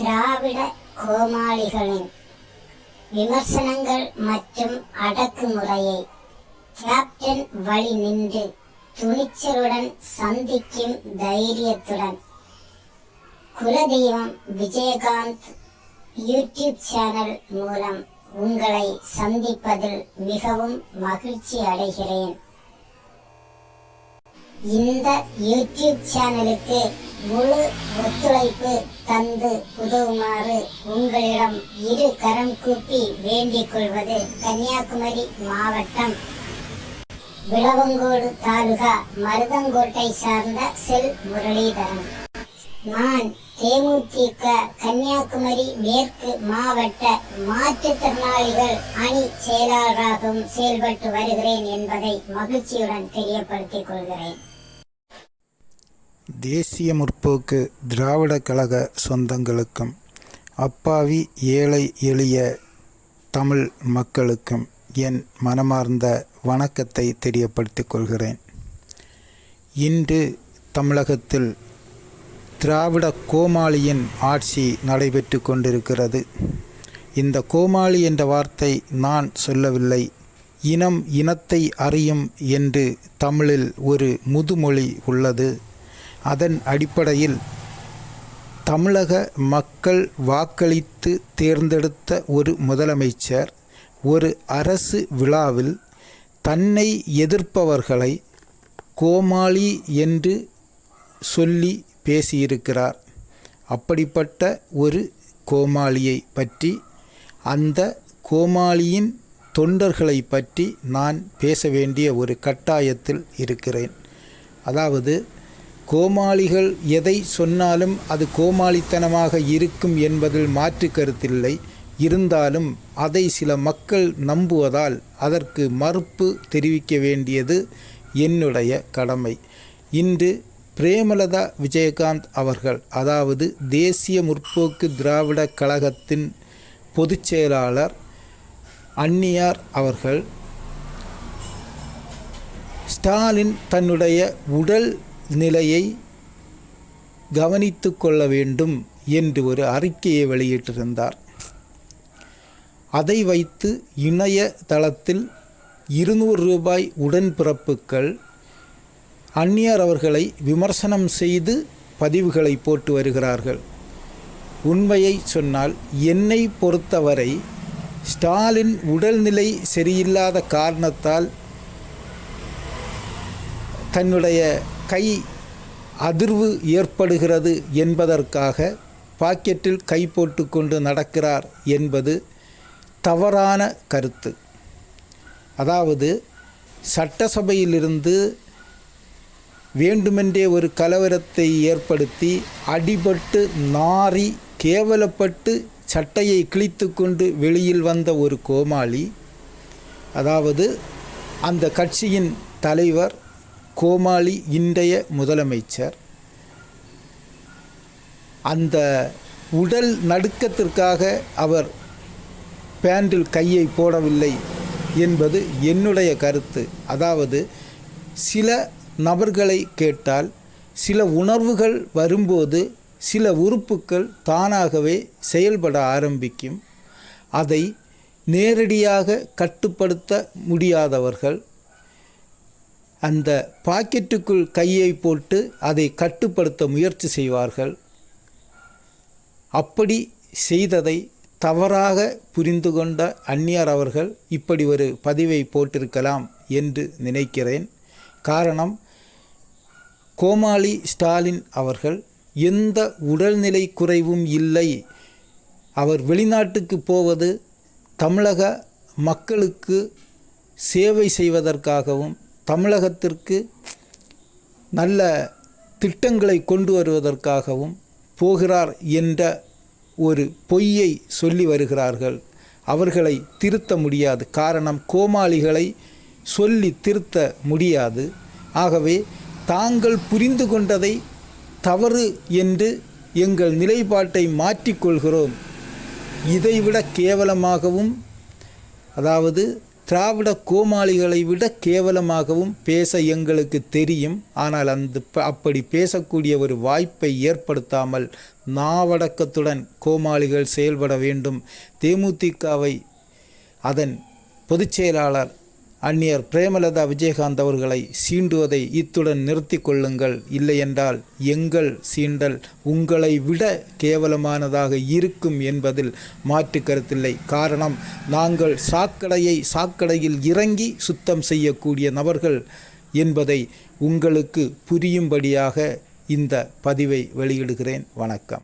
திராவிட கோமாளிகளின் விமர்சனங்கள் மற்றும் அடக்குமுறையை கேப்டன் வழி நின்று துணிச்சலுடன் சந்திக்கும் தைரியத்துடன் குலதெய்வம் விஜயகாந்த் யூடியூப் சேனல் மூலம் உங்களை சந்திப்பதில் மிகவும் மகிழ்ச்சி அடைகிறேன். இந்த யூடியூப் சேனலுக்கு முழு ஒத்துழைப்பு தந்து உதவுமாறு உங்களிடம் இரு கரம் கூப்பி வேண்டிக் கொள்வது கன்னியாகுமரி மாவட்டம் விளவங்கோடு தாலுகா மருதங்கோட்டை சார்ந்த செல் முரளிதரன். நான் தேமுதிக கன்னியாகுமரி மேற்கு மாவட்ட மாற்றுத்திறனாளிகள் அணி செயலாளராகவும் செயல்பட்டு வருகிறேன் என்பதை மகிழ்ச்சியுடன் தெரியப்படுத்திக் கொள்கிறேன். தேசிய முற்போக்கு திராவிட கழக சொந்தங்களுக்கும் அப்பாவி ஏழை எளிய தமிழ் மக்களுக்கும் என் மனமார்ந்த வணக்கத்தை தெரியப்படுத்திக் கொள்கிறேன். இன்று தமிழகத்தில் திராவிட கோமாளியின் ஆட்சி நடைபெற்று கொண்டிருக்கிறது. இந்த கோமாளி என்ற வார்த்தை நான் சொல்லவில்லை. இனம் இனத்தை அறியும் என்று தமிழில் ஒரு முதுமொழி உள்ளது. அதன் அடிப்படையில் தமிழக மக்கள் வாக்களித்து தேர்ந்தெடுத்த ஒரு முதலமைச்சர் ஒரு அரசு விழாவில் தன்னை எதிர்ப்பவர்களை கோமாளி என்று சொல்லி பேசியிருக்கிறார். அப்படிப்பட்ட ஒரு கோமாளியை பற்றி அந்த கோமாளியின் தொண்டர்களை பற்றி நான் பேச வேண்டிய ஒரு கட்டாயத்தில் இருக்கிறேன். அதாவது கோமாளிகள் எதை சொன்னாலும் அது கோமாளித்தனமாக இருக்கும் என்பதில் மாற்று கருத்தில்லை. இருந்தாலும் அதை சில மக்கள் நம்புவதால் அதற்கு மறுப்பு தெரிவிக்க வேண்டியது என்னுடைய கடமை. இன்று பிரேமலதா விஜயகாந்த் அவர்கள் அதாவது தேசிய முற்போக்கு திராவிட கழகத்தின் பொதுச் செயலாளர் அன்னியார் அவர்கள் ஸ்டாலின் தன்னுடைய உடல் நிலையை கவனித்து கொள்ள வேண்டும் என்று ஒரு அறிக்கையை வெளியிட்டிருந்தார். அதை வைத்து இணைய தளத்தில் இருநூறு ரூபாய் உடன்பிறப்புக்கள் அந்நியர் அவர்களை விமர்சனம் செய்து பதிவுகளை போட்டு வருகிறார்கள். உண்மையை சொன்னால் என்னை பொறுத்தவரை ஸ்டாலின் உடல்நிலை சரியில்லாத காரணத்தால் தன்னுடைய கை அதிர்வு ஏற்படுகிறது என்பதற்காக பாக்கெட்டில் கை போட்டுக்கொண்டு நடக்கிறார் என்பது தவறான கருத்து. அதாவது சட்டசபையிலிருந்து வேண்டுமென்றே ஒரு கலவரத்தை ஏற்படுத்தி அடிபட்டு நாறி கேவலப்பட்டு சட்டையை கிழித்து கொண்டு வெளியில் வந்த ஒரு கோமாளி அதாவது அந்த கட்சியின் தலைவர் கோமாளி இன்றைய முதலமைச்சர் அந்த உடல் நடுக்கத்திற்காக அவர் பேண்டில் கையை போடவில்லை என்பது என்னுடைய கருத்து. அதாவது சில நபர்களை கேட்டால் சில உணர்வுகள் வரும்போது சில உறுப்புகள் தானாகவே செயல்பட ஆரம்பிக்கும். அதை நேரடியாக கட்டுப்படுத்த முடியாதவர்கள் அந்த பாக்கெட்டுக்குள் கையை போட்டு அதை கட்டுப்படுத்த முயற்சி செய்வார்கள். அப்படி செய்ததை தவறாக புரிந்து கொண்ட அந்நியர் அவர்கள் இப்படி ஒரு பதிவை போட்டிருக்கலாம் என்று நினைக்கிறேன். காரணம் கோமாளி ஸ்டாலின் அவர்கள் எந்த உடல்நிலை குறைவும் இல்லை. அவர் வெளிநாட்டுக்கு போவது தமிழக மக்களுக்கு சேவை செய்வதற்காகவும் தமிழகத்திற்கு நல்ல திட்டங்களை கொண்டு வருவதற்காகவும் போகிறார் என்ற ஒரு பொய்யை சொல்லி வருகிறார்கள். அவர்களை திருத்த முடியாது. காரணம் கோமாளிகளை சொல்லி திருத்த முடியாது. ஆகவே தாங்கள் புரிந்து கொண்டதை தவறு என்று எங்கள் நிலைப்பாட்டை மாற்றிக்கொள்கிறோம். இதைவிட கேவலமாகவும் அதாவது திராவிட கோமாளிகளை விட கேவலமாகவும் பேச எங்களுக்கு தெரியும். ஆனால் அந்த ப- அப்படி பேசக்கூடிய ஒரு வாய்ப்பை ஏற்படுத்தாமல் நாவடக்கத்துடன் கோமாளிகள் செயல்பட வேண்டும். தேமுதிகவை அதன் பொதுச்செயலாளர் அந்நியர் பிரேமலதா விஜயகாந்த் அவர்களை சீண்டுவதை இத்துடன் நிறுத்தி கொள்ளுங்கள். இல்லையென்றால் எங்கள் சீண்டல் உங்களை விட கேவலமானதாக இருக்கும் என்பதில் மாற்று கருத்தில்லை. காரணம் நாங்கள் சாக்கடையை சாக்கடையில் இறங்கி சுத்தம் செய்யக்கூடிய நபர்கள் என்பதை உங்களுக்கு புரியும்படியாக இந்த பதிவை வெளியிடுகிறேன். வணக்கம்.